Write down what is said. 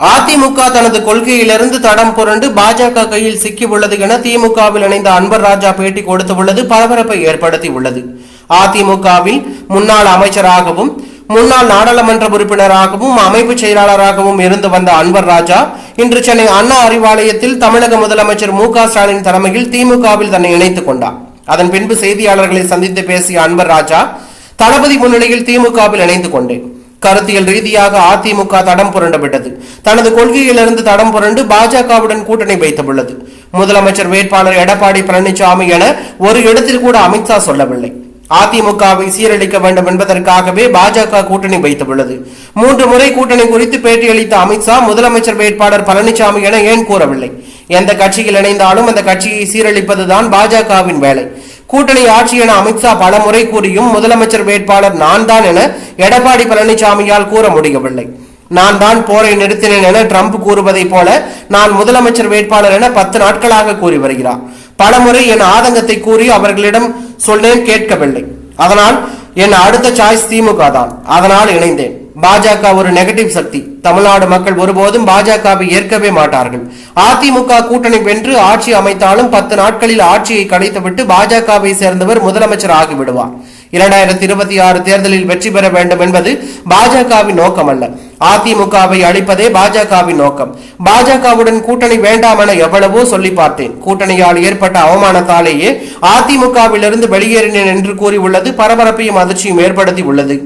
அதிமுக தனது கொள்கையிலிருந்து தடம் புரண்டு பாஜக கையில் சிக்கியுள்ளது என திமுகவில் இணைந்த அன்பர் ராஜா பேட்டி கொடுத்துள்ளது பரபரப்பை ஏற்படுத்தி உள்ளது. அதிமுகவில் முன்னாள் அமைச்சராகவும் முன்னாள் நாடாளுமன்ற உறுப்பினராகவும் அமைப்பு செயலாளராகவும் இருந்து வந்த அன்பர் ராஜா இன்று சென்னை அண்ணா அறிவாலயத்தில் தமிழக முதலமைச்சர் மு ஸ்டாலின் தலைமையில் திமுகவில் தன்னை இணைத்துக் கொண்டார். அதன் பின்பு செய்தியாளர்களை சந்தித்து பேசிய அன்பர் ராஜா தளபதி முன்னிலையில் திமுகவில் இணைந்து கொண்டேன். கருத்தியல் ரீதியாக அதிமுக தடம் புரண்டுவிட்டது தனது கொள்கையிலிருந்து தடம் புரண்டு பாஜகவுடன் கூட்டணி வைத்துள்ளது. முதலமைச்சர் வேட்பாளர் எடப்பாடி பழனிசாமி என ஒரு இடத்தில் கூட அமித்ஷா சொல்லவில்லை. அதிமுகவை சீரழிக்க வேண்டும் என்பதற்காகவே பாஜக கூட்டணி வைத்துள்ளது. மூன்று முறை கூட்டணி குறித்து பேட்டியளித்த அமித்ஷா முதலமைச்சர் வேட்பாளர் பழனிசாமி என ஏன் கூறவில்லை? எந்த கட்சியில் இணைந்தாலும் அந்த கட்சியை சீரழிப்பதுதான் பாஜகவின் வேலை. கூட்டணி ஆட்சி என அமித்ஷா பலமுறை கூறியும் முதலமைச்சர் வேட்பாளர் நான் தான் என எடப்பாடி பழனிசாமியால் கூற முடியவில்லை. நான் தான் போரை நிறுத்தினேன் என ட்ரம்ப் கூறுவதைப் போல நான் முதலமைச்சர் வேட்பாளர் என பத்து நாட்களாக கூறி வருகிறார். பலமுறை என் ஆதங்கத்தை கூறி அவர்களிடம் சொன்னேன் கேட்கவில்லை. அதனால் என் அடுத்த சாய்ஸ் திமுக தான். அதனால் இணைந்தேன். பாஜக ஒரு நெகட்டிவ் சக்தி. தமிழ்நாடு மக்கள் ஒருபோதும் பாஜகவை ஏற்கவே மாட்டார்கள். அதிமுக கூட்டணி வென்று ஆட்சி அமைத்தாலும் பத்து நாட்களில் ஆட்சியை கடைத்துவிட்டு பாஜகவை சேர்ந்தவர் முதலமைச்சர் ஆகிவிடுவார். இரண்டாயிரத்தி இருபத்தி ஆறு தேர்தலில் வெற்றி பெற வேண்டும் என்பது பாஜகவின் நோக்கம் அல்ல அதிமுகவை அழிப்பதே பாஜகவின் நோக்கம். பாஜகவுடன் கூட்டணி வேண்டாம் என எவ்வளவோ சொல்லி பார்த்தேன். கூட்டணியால் ஏற்பட்ட அவமானத்தாலேயே அதிமுகவிலிருந்து வெளியேறினேன் என்று கூறியுள்ளது பரபரப்பையும் அதிர்ச்சியும் ஏற்படுத்தி உள்ளது